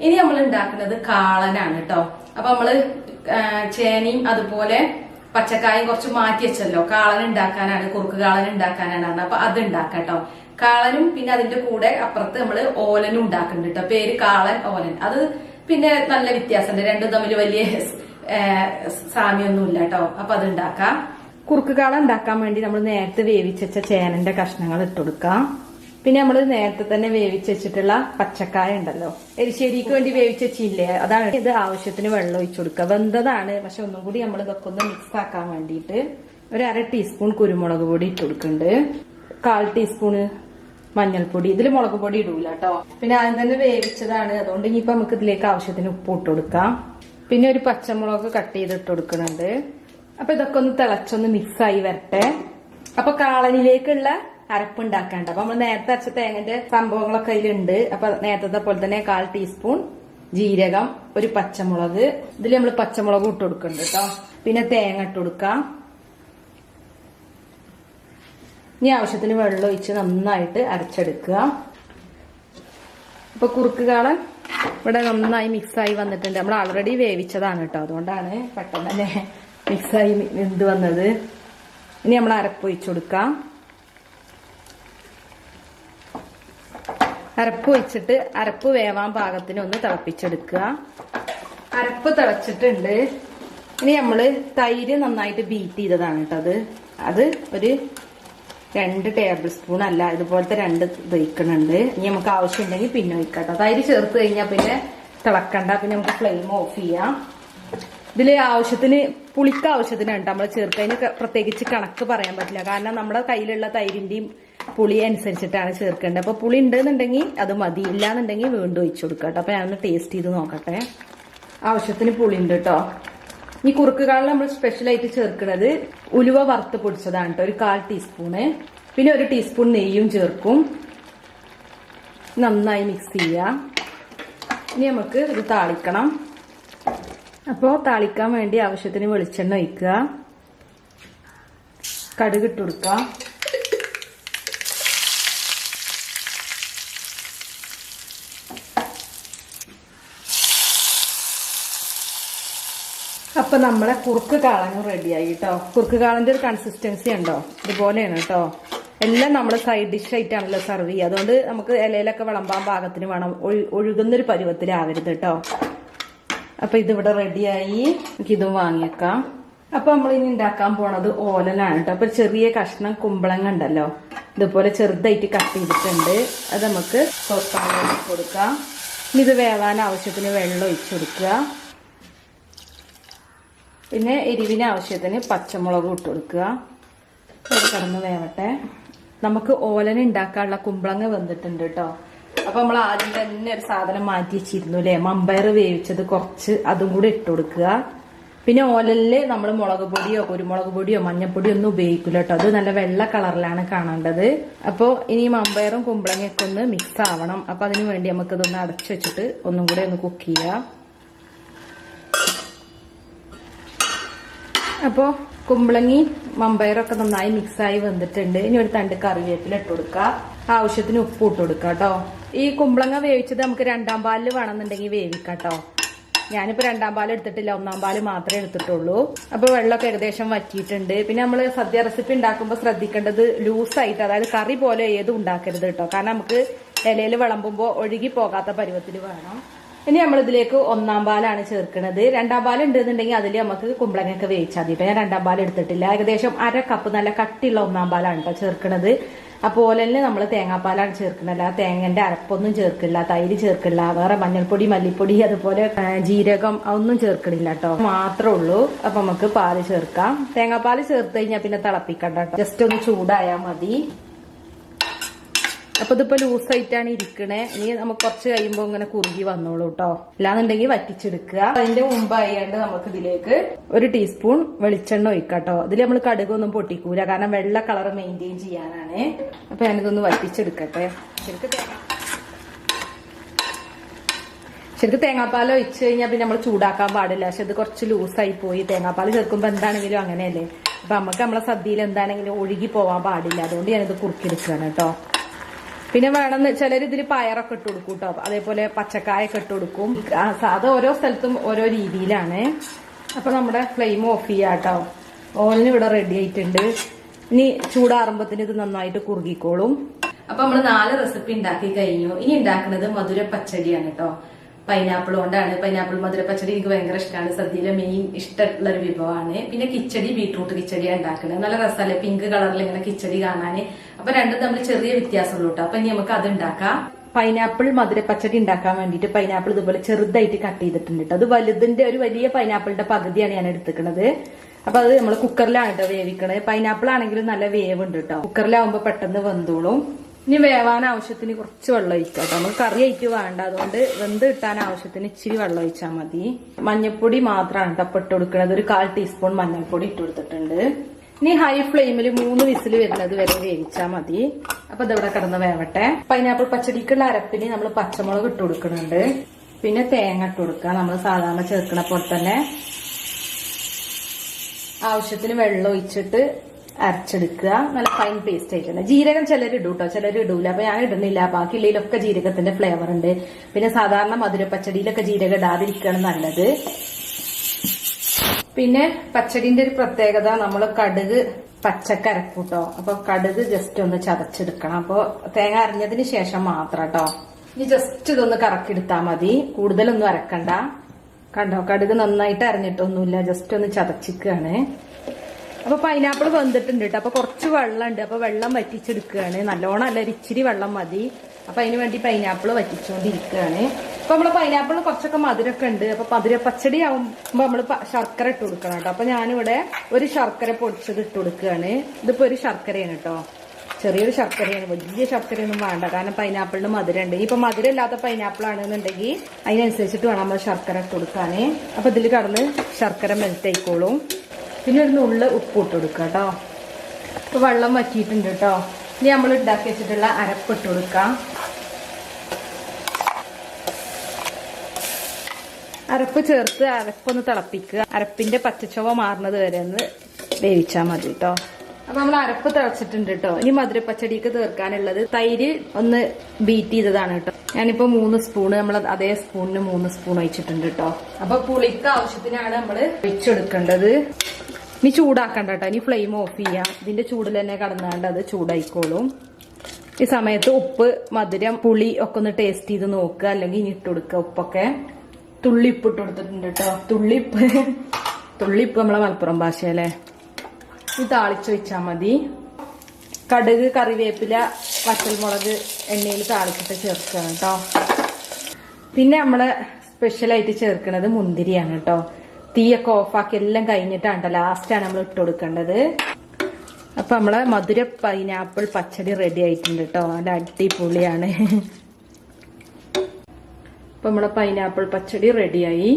ഇനി നമ്മൾ ഉണ്ടാക്കുന്നത് കാളനാണ് കേട്ടോ അപ്പൊ നമ്മൾ ചേനയും അതുപോലെ പച്ചക്കായും കുറച്ച് മാറ്റി വെച്ചല്ലോ. കാളൻ ഉണ്ടാക്കാനാണ് കുറുക്ക് കാളൻ ഉണ്ടാക്കാനാണ്. അപ്പൊ അത് ഉണ്ടാക്കാം കേട്ടോ കാളനും പിന്നെ അതിന്റെ കൂടെ അപ്പുറത്ത് നമ്മൾ ഓലനും ഉണ്ടാക്കുന്നുണ്ട് കേട്ടോ പേര് കാളൻ ഓലൻ. അത് പിന്നെ നല്ല വ്യത്യാസമുണ്ട് രണ്ടും തമ്മിൽ വലിയ സാമ്യമൊന്നുമില്ല കേട്ടോ അപ്പൊ അത് ഉണ്ടാക്കാം കുറുക്ക് കാള ഉണ്ടാക്കാൻ വേണ്ടി നമ്മൾ നേരത്തെ വേവിച്ച ചേനന്റെ കഷ്ണങ്ങൾ ഇട്ടുകൊടുക്കാം പിന്നെ നമ്മൾ നേരത്തെ തന്നെ വേവിച്ച് വെച്ചിട്ടുള്ള പച്ചക്കായ ഉണ്ടല്ലോ. എരിശ്ശേരിക്ക് വേണ്ടി വേവിച്ച് വെച്ചില്ലേ? അതാണ് ഇത് ആവശ്യത്തിന് വെള്ളം ഒഴിച്ചു കൊടുക്കുക. വെന്തതാണ്. പക്ഷെ ഒന്നും കൂടി നമ്മൾ ഇതൊക്കെ ഒന്ന് മിക്സ് ആക്കാൻ വേണ്ടിയിട്ട് ഒരു അര ടീസ്പൂൺ കുരുമുളക് പൊടി ഇട്ട് കൊടുക്കുന്നുണ്ട്. കാൽ ടീസ്പൂണ് മഞ്ഞൾപ്പൊടി. ഇതിൽ മുളക് പൊടി ഇടൂല കേട്ടോ പിന്നെ ആദ്യം തന്നെ വേവിച്ചതാണ്. അതുകൊണ്ട് ഇനിയിപ്പോ നമുക്ക് ഇതിലേക്ക് ആവശ്യത്തിന് ഉപ്പ് ഇട്ട് കൊടുക്കാം. പിന്നെ ഒരു പച്ചമുളക് കട്ട് ചെയ്ത് ഇട്ട് കൊടുക്കുന്നുണ്ട്. അപ്പൊ ഇതൊക്കെ ഒന്ന് തിളച്ചൊന്ന് ആയി വരട്ടെ. അപ്പൊ കാളനിലേക്കുള്ള അരപ്പ് ഉണ്ടാക്കാണ്ട് അപ്പൊ നമ്മൾ നേരത്തെ അരച്ച തേങ്ങന്റെ സംഭവങ്ങളൊക്കെ അതിലുണ്ട്. അപ്പൊ നേരത്തെ പോലെ തന്നെ കാൽ ടീസ്പൂൺ ജീരകം ഒരു പച്ചമുളക്. ഇതിൽ നമ്മൾ പച്ചമുളക് ഇട്ട് കൊടുക്കുന്നുണ്ട് കേട്ടോ പിന്നെ തേങ്ങ ഇട്ട് കൊടുക്കാം. ഇനി ആവശ്യത്തിന് വെള്ളം ഒഴിച്ച് നന്നായിട്ട് അരച്ചെടുക്കുക. അപ്പൊ കുറുക്ക് കാളൻ ഇവിടെ നന്നായി മിക്സായി വന്നിട്ടുണ്ട്. നമ്മൾ ആൾറെഡി വേവിച്ചതാണ് കേട്ടോ അതുകൊണ്ടാണ് പെട്ടെന്ന് തന്നെ മിക്സായി എന്ത് വന്നത്. ഇനി നമ്മൾ അരപ്പ് ഒഴിച്ചു കൊടുക്കാം. അരപ്പ് വെച്ചിട്ട് അരപ്പ് വേവാൻ പാകത്തിന് ഒന്ന് തിളപ്പിച്ചെടുക്കുക. അരപ്പ് തിളച്ചിട്ടുണ്ട്. ഇനി നമ്മൾ തൈര് നന്നായിട്ട് ബീറ്റ് ചെയ്തതാണ് കേട്ടോ അത്. ഒരു രണ്ട് ടേബിൾ സ്പൂൺ അല്ല ഇതുപോലത്തെ രണ്ട് ഒഴിക്കണുണ്ട് ഇനി നമുക്ക് ആവശ്യമുണ്ടെങ്കിൽ പിന്നെ ഒഴിക്കട്ടോ തൈര് ചേർത്ത് കഴിഞ്ഞാൽ പിന്നെ തിളക്കണ്ട. പിന്നെ നമുക്ക് ഫ്ലെയിം ഓഫ് ചെയ്യാം. ഇതിൽ ആവശ്യത്തിന് പുളിക്ക് ആവശ്യത്തിനാണ് നമ്മൾ ചേർത്തതിന് പ്രത്യേകിച്ച് കണക്ക് പറയാൻ പറ്റില്ല. കാരണം നമ്മുടെ കയ്യിലുള്ള തൈരിന്റെയും പുളി അനുസരിച്ചിട്ടാണ് ചേർക്കേണ്ടത്. അപ്പോൾ പുളി ഉണ്ടെന്നുണ്ടെങ്കിൽ അത് മതി. ഇല്ലാന്നുണ്ടെങ്കിൽ വീണ്ടും ഒഴിച്ചു കൊടുക്കുക കേട്ടോ അപ്പോൾ ഞാനൊന്ന് ടേസ്റ്റ് ചെയ്ത് നോക്കട്ടെ. ആവശ്യത്തിന് പുളി ഉണ്ട് കേട്ടോ ഈ കുറുക്കുകാളിൽ നമ്മൾ സ്പെഷ്യലായിട്ട് ചേർക്കുന്നത് ഉലുവ വറുത്ത് പൊടിച്ചതാണ് കേട്ടോ ഒരു കാൽ ടീസ്പൂണ് പിന്നെ ഒരു ടീസ്പൂൺ നെയ്യും ചേർക്കും. നന്നായി മിക്സ് ചെയ്യാം. ഇനി നമുക്ക് ഇത് താളിക്കണം. അപ്പോൾ താളിക്കാൻ വേണ്ടി ആവശ്യത്തിന് വെളിച്ചെണ്ണ ഒഴിക്കുക. കടുകിട്ട് കൊടുക്കുക അപ്പൊ നമ്മളെ കുറുക്ക് കാളനും റെഡിയായി കേട്ടോ കുറുക്ക് കാളന്റെ ഒരു കൺസിസ്റ്റൻസി ഉണ്ടോ? ഇതുപോലെയാണ് കേട്ടോ എല്ലാം നമ്മൾ സൈഡ് ഡിഷ് ആയിട്ടാണല്ലോ സെർവ് ചെയ്യുക. അതുകൊണ്ട് നമുക്ക് ഇലയിലൊക്കെ വിളമ്പാൻ പാകത്തിന് വേണം. ഒഴു- ഒഴുകുന്നൊരു പരുവത്തിലാവരുത് കേട്ടോ അപ്പൊ ഇതിവിടെ റെഡിയായി നമുക്ക് ഇതും വാങ്ങിയേക്കാം. അപ്പൊ നമ്മൾ ഇനി ഉണ്ടാക്കാൻ പോണത് ഓലനാണ് കേട്ടോ അപ്പൊ ചെറിയ കഷ്ണം കുമ്പളങ്ങ ഉണ്ടല്ലോ. ഇതുപോലെ ചെറുതായിട്ട് കട്ട് ചെയ്തിട്ടുണ്ട്. അത് നമുക്ക് സോസ് കൊടുക്കാം ഇത് വേവാൻ ആവശ്യത്തിന് വെള്ളം ഒഴിച്ചു കൊടുക്കുക. പിന്നെ എരിവിന് ആവശ്യത്തിന് പച്ചമുളക് ഇട്ട് കൊടുക്കുക. അത് കിടന്ന് വേവട്ടെ. നമുക്ക് ഓലന ഉണ്ടാക്കാനുള്ള കുമ്പളങ്ങ വന്നിട്ടുണ്ട് കേട്ടോ. അപ്പൊ നമ്മൾ ആദ്യം തന്നെ ഒരു സാധനം മാറ്റി വെച്ചിരുന്നു അല്ലെ? മമ്പയർ വേവിച്ചത് കുറച്ച് അതും കൂടി ഇട്ട് കൊടുക്കുക. പിന്നെ ഓലനിൽ നമ്മൾ മുളക് പൊടിയോ കുരുമുളക് പൊടിയോ മഞ്ഞപ്പൊടിയോ ഒന്നും ഉപയോഗിക്കില്ല കേട്ടോ. അത് നല്ല വെള്ള കളറിലാണ് കാണേണ്ടത്. അപ്പോൾ ഇനി മമ്പയറും കുമ്പളങ്ങയൊക്കെ ഒന്ന് മിക്സ് ആവണം. അപ്പൊ അതിനു വേണ്ടി നമുക്ക് ഇതൊന്ന് അടച്ചു വെച്ചിട്ട് ഒന്നും കൂടെ ഒന്ന് കുക്ക് ചെയ്യാം. അപ്പോ കുമ്പളങ്ങി മമ്പയറൊക്കെ നന്നായി മിക്സായി വന്നിട്ടുണ്ട്. ഇനി ഒരു തണ്ട് കറിവേപ്പില ഇട്ട് കൊടുക്കുക ആവശ്യത്തിന് ഉപ്പ് ഇട്ട് കൊടുക്കുക കേട്ടോ ഈ കുമ്പളങ്ങ വേവിച്ചത് നമുക്ക് രണ്ടാം പാലിൽ വേണമെന്നുണ്ടെങ്കിൽ വേവിക്കാം കേട്ടോ ഞാനിപ്പോ രണ്ടാം പാൽ എടുത്തിട്ടില്ല. ഒന്നാം പാൽ മാത്രമേ എടുത്തിട്ടുള്ളൂ. അപ്പോൾ വെള്ളമൊക്കെ ഏകദേശം വറ്റിയിട്ടുണ്ട്. പിന്നെ നമ്മൾ സദ്യ റെസിപ്പി ഉണ്ടാക്കുമ്പോൾ ശ്രദ്ധിക്കേണ്ടത് ലൂസായിട്ട് അതായത് കറി പോലെ ഏതും ഉണ്ടാക്കരുത് കേട്ടോ കാരണം നമുക്ക് ഇലയിൽ വിളമ്പുമ്പോൾ ഒഴുകി പോകാത്ത പരുവത്തിൽ വേണം. ഇനി നമ്മൾ ഇതിലേക്ക് ഒന്നാം പാലാണ് ചേർക്കുന്നത്. രണ്ടാം പാൽ ഉണ്ടെന്നുണ്ടെങ്കിൽ അതിൽ നമുക്ക് കുമ്പളങ്ങയൊക്കെ വേവിച്ചാൽ മതി. ഞാൻ രണ്ടാം പാൽ എടുത്തിട്ടില്ല. ഏകദേശം അര കപ്പ് നല്ല കട്ടിയുള്ള ഒന്നാം പാലാണ് കേട്ടോ ചേർക്കുന്നത് അതുപോലെ തന്നെ നമ്മൾ തേങ്ങാപ്പാലാണ് ചേർക്കുന്നത്. ആ തേങ്ങന്റെ അരപ്പൊന്നും ചേർക്കില്ല തൈര് ചേർക്കില്ല വേറെ മഞ്ഞൾപ്പൊടി മല്ലിപ്പൊടി അതുപോലെ ജീരകം ഒന്നും ചേർക്കണില്ല കേട്ടോ മാത്രമേ ഉള്ളൂ. അപ്പൊ നമുക്ക് പാൽ ചേർക്കാം. തേങ്ങാപ്പാൽ ചേർത്ത് കഴിഞ്ഞാൽ പിന്നെ തിളപ്പിക്കണ്ട ജസ്റ്റ് ഒന്ന് ചൂടായാൽ മതി. അപ്പൊ ഇതിപ്പോ ലൂസായിട്ടാണ് ഇരിക്കണേ. ഇനി നമുക്ക് കുറച്ച് കഴിയുമ്പോ ഇങ്ങനെ കുറുകി വന്നോളൂ കേട്ടോ അല്ലാന്നുണ്ടെങ്കിൽ വറ്റിച്ചെടുക്കുക. അതിന്റെ മുമ്പായാണ്ട് നമുക്ക് ഇതിലേക്ക് ഒരു ടീസ്പൂൺ വെളിച്ചെണ്ണ ഒഴിക്കാട്ടോ ഇതിൽ നമ്മൾ കടുകൊന്നും പൊട്ടിക്കൂല. കാരണം വെള്ള കളർ മെയിന്റെയിൻ ചെയ്യാനാണ്. അപ്പൊ ഞാനിതൊന്ന് വറ്റിച്ചെടുക്കട്ടെ. ശരിക്കും തേങ്ങാപ്പാൽ ഒഴിച്ച് കഴിഞ്ഞാൽ പിന്നെ നമ്മൾ ചൂടാക്കാൻ പാടില്ല. പക്ഷെ ഇത് കുറച്ച് ലൂസായി പോയി. തേങ്ങാപ്പാൽ ചേർക്കുമ്പോൾ എന്താണെങ്കിലും അങ്ങനെയല്ലേ. അപ്പൊ നമുക്ക് നമ്മളെ സദ്യയിൽ എന്താണെങ്കിലും ഒഴുകി പോവാൻ പാടില്ല. അതുകൊണ്ട് ഞാനിത് കുറുക്കിയെടുക്കുകയാണ് കേട്ടോ പിന്നെ വേണമെന്ന് ചിലർ ഇതിൽ പയറൊക്കെ ഇട്ട് കൊടുക്കും കേട്ടോ അതേപോലെ പച്ചക്കായൊക്കെ ഇട്ട് കൊടുക്കും. അത് ഓരോ സ്ഥലത്തും ഓരോ രീതിയിലാണ്. അപ്പൊ നമ്മുടെ ഫ്ലെയിം ഓഫ് ചെയ്യാം കേട്ടോ ഓലിന് ഇവിടെ റെഡി ആയിട്ടുണ്ട്. ഇനി ചൂടാറുമ്പത്തിന് ഇത് നന്നായിട്ട് കുറുകിക്കോളും. അപ്പൊ നമ്മൾ നാല് റെസിപ്പി ഉണ്ടാക്കി കഴിഞ്ഞു. ഇനി ഉണ്ടാക്കുന്നത് മധുര പച്ചടിയാണ് കേട്ടോ പൈനാപ്പിൾ കൊണ്ടാണ്. പൈനാപ്പിൾ മധുര പച്ചടി എനിക്ക് ഭയങ്കര ഇഷ്ടമാണ് സദ്യയിലെ മെയിൻ ഇഷ്ടമുള്ള ഒരു വിഭവമാണ്. പിന്നെ കിച്ചടി ബീട്രൂട്ട് കിച്ചടിയാണ് ഉണ്ടാക്കുന്നത്. നല്ല രസമല്ലേ? പിങ്ക് കളറിൽ ഇങ്ങനെ കിച്ചടി കാണാന്. അപ്പൊ രണ്ടും തമ്മിൽ ചെറിയ വ്യത്യാസമുള്ളൂ കേട്ടോ അപ്പൊ ഇനി നമുക്ക് അത് ഉണ്ടാക്കാം. പൈനാപ്പിൾ മധുര പച്ചടി ഉണ്ടാക്കാൻ വേണ്ടിയിട്ട് പൈനാപ്പിൾ ഇതുപോലെ ചെറുതായിട്ട് കട്ട് ചെയ്തിട്ടുണ്ട് കേട്ടോ അത് വലുതിന്റെ ഒരു വലിയ പൈനാപ്പിളിന്റെ പകുതിയാണ് ഞാൻ എടുത്തിക്കുന്നത് അപ്പൊ അത് നമ്മൾ കുക്കറിലാണ് കേട്ടോ വേവിക്കണത്. പൈനാപ്പിൾ ആണെങ്കിലും നല്ല വേവ് ഉണ്ട് കേട്ടോ കുക്കറിലാവുമ്പോ പെട്ടെന്ന് വെന്തോളും. ഇനി വേവാൻ ആവശ്യത്തിന് കുറച്ച് വെള്ളം ഒഴിക്കാം കേട്ടോ. നമുക്ക് കറി ആയിട്ട് വേണ്ട. അതുകൊണ്ട് വെന്ത് കിട്ടാൻ ആവശ്യത്തിന് ഇച്ചിരി വെള്ളം ഒഴിച്ചാൽ മതി. മഞ്ഞൾപ്പൊടി മാത്രമാണ് തപ്പിട്ട് കൊടുക്കുന്നത്. ഒരു കാൽ ടീസ്പൂൺ മഞ്ഞൾപ്പൊടി ഇട്ട് കൊടുത്തിട്ടുണ്ട്. ഇനി ഹൈ ഫ്ലെയിമിൽ മൂന്ന് വിസിൽ വരുന്നത് വരെ വേവിച്ചാൽ മതി. അപ്പൊ ഇതിവിടെ കിടന്ന് വേവട്ടെ. പൈനാപ്പിൾ പച്ചടിക്കുള്ള അരപ്പിന് നമ്മൾ പച്ചമുളക് ഇട്ട് കൊടുക്കുന്നുണ്ട്. പിന്നെ തേങ്ങ ഇട്ട് കൊടുക്കുക. നമ്മൾ സാധാരണ ചേർക്കണ പോലെ തന്നെ. ആവശ്യത്തിന് വെള്ളം ഒഴിച്ചിട്ട് അരച്ചെടുക്കുക. നല്ല ഫൈൻ പേസ്റ്റ് ആയിട്ടുണ്ട്. ജീരകം ചിലർ ഇടും കേട്ടോ ചിലർ ഇടൂല. അപ്പൊ ഞാൻ ഇടുന്നില്ല. ബാക്കിയുള്ളതിലൊക്കെ ജീരകത്തിന്റെ ഫ്ലേവർ ഉണ്ട്. പിന്നെ സാധാരണ മധുരപ്പച്ചടിയിലൊക്കെ ജീരകം ഇടാതിരിക്കുകയാണ് നല്ലത്. പിന്നെ പച്ചടിന്റെ ഒരു പ്രത്യേകത നമ്മൾ കടുക് പച്ചക്കരക്കൂട്ടോ അപ്പൊ കടുക് ജസ്റ്റ് ഒന്ന് ചതച്ചെടുക്കണം. അപ്പൊ തേങ്ങ അരിഞ്ഞതിന് ശേഷം മാത്രം കേട്ടോ ഇനി ജസ്റ്റ് ഇതൊന്ന് കറക്കിയെടുത്താൽ മതി. കൂടുതലൊന്നും അരക്കണ്ട. കണ്ടോ? കടുക് നന്നായിട്ട് അറിഞ്ഞിട്ടൊന്നുമില്ല ജസ്റ്റ് ഒന്ന് ചതച്ചിക്കുകയാണ് അപ്പൊ പൈനാപ്പിൾ വന്നിട്ടുണ്ട് കേട്ടോ അപ്പൊ കുറച്ച് വെള്ളം ഉണ്ട് അപ്പൊ വെള്ളം വറ്റിച്ചെടുക്കുകയാണ്. നല്ലോണം അല്ല ഇച്ചിരി വെള്ളം മതി. അപ്പൊ അതിന് വേണ്ടി പൈനാപ്പിൾ വറ്റിച്ചുകൊണ്ടിരിക്കുകയാണ് അപ്പൊ നമ്മൾ പൈനാപ്പിൾ കുറച്ചൊക്കെ മധുരമൊക്കെ ഉണ്ട്. അപ്പൊ മധുര പച്ചടി ആവുമ്പോ നമ്മൾ പ- ശർക്കര ഇട്ട് കൊടുക്കണം കേട്ടോ അപ്പൊ ഞാനിവിടെ ഒരു ശർക്കര പൊടിച്ചത് ഇട്ട് കൊടുക്കുകയാണ്. ഇതിപ്പോ ഒരു ശർക്കരയാണ് കേട്ടോ ചെറിയൊരു ശർക്കരയാണ്. വലിയ ശർക്കരയൊന്നും വേണ്ട. കാരണം പൈനാപ്പിളിന് മധുരം ഉണ്ട് ഇപ്പൊ മധുരം ഇല്ലാത്ത പൈനാപ്പിൾ ആണെന്നുണ്ടെങ്കിൽ അതിനനുസരിച്ചിട്ട് വേണം നമ്മൾ ശർക്കര ഇട്ട് കൊടുക്കാന്. അപ്പൊ ഇതിൽ കടന്ന് ശർക്കര മെൽറ്റ് ആയിക്കോളും. പിന്നെ ഒരു നുള്ള് ഉപ്പ് ഇട്ട് കൊടുക്കുക കേട്ടോ ഇപ്പൊ വെള്ളം വറ്റിയിട്ടുണ്ട് കേട്ടോ ഇനി നമ്മൾ ഉണ്ടാക്കി വെച്ചിട്ടുള്ള അരപ്പ് ഇട്ട് കൊടുക്കാം അരപ്പ് ചേർത്ത് അരപ്പൊന്ന് തിളപ്പിക്കുക. അരപ്പിന്റെ പച്ചച്ചുവ മാറുന്നത് വരെ ഒന്ന് വേവിച്ചാൽ മതി കേട്ടോ അപ്പൊ നമ്മൾ അരപ്പ് തിളച്ചിട്ടുണ്ട് കേട്ടോ ഇനി മധുരപ്പച്ചടിക്ക് തീർക്കാനുള്ളത് തൈര് ഒന്ന് ബീറ്റ് ചെയ്തതാണ് കേട്ടോ ഞാനിപ്പോ മൂന്ന് സ്പൂണ് നമ്മൾ അതേ സ്പൂണിന് മൂന്ന് സ്പൂൺ ഒഴിച്ചിട്ടുണ്ട് കേട്ടോ അപ്പൊ പുളിക്ക് ആവശ്യത്തിനാണ് നമ്മൾ ഒഴിച്ചെടുക്കേണ്ടത്. ഇനി ചൂടാക്കണ്ട കേട്ടോ ഇനി ഫ്ലെയിം ഓഫ് ചെയ്യാം. ഇതിന്റെ ചൂടിൽ തന്നെ കടന്നാണ്ട് അത് ചൂടായിക്കോളും. ഈ സമയത്ത് ഉപ്പ് മധുരം പുളി ഒക്കെ ഒന്ന് ടേസ്റ്റ് ചെയ്ത് നോക്കുക. അല്ലെങ്കിൽ ഇനി ഇട്ട് കൊടുക്കുക ഉപ്പൊക്കെ. തുള്ളിപ്പ് ഇട്ട് കൊടുത്തിട്ടുണ്ട് കേട്ടോ തുള്ളിപ്പ്. തുള്ളിപ്പ് നമ്മളെ മലപ്പുറം ഭാഷയല്ലേ ഇത് താളിച്ച് വെച്ചാൽ മതി. കടുക് കറിവേപ്പില വറ്റൽമുളക് എണ്ണയിൽ താളിച്ചിട്ട് ചേർക്കണം കേട്ടോ പിന്നെ നമ്മൾ സ്പെഷ്യലായിട്ട് ചേർക്കുന്നത് മുന്തിരിയാണ് കേട്ടോ തീയൊക്കെ ഓഫാക്കി എല്ലാം കഴിഞ്ഞിട്ടാണ് ലാസ്റ്റാണ് നമ്മൾ ഇട്ട് കൊടുക്കേണ്ടത്. അപ്പൊ നമ്മളെ മധുര പൈനാപ്പിൾ പച്ചടി റെഡി ആയിട്ടുണ്ട് കേട്ടോ നല്ല അടിപൊളിയാണ്. അപ്പൊ നമ്മളെ പൈനാപ്പിൾ പച്ചടി റെഡിയായി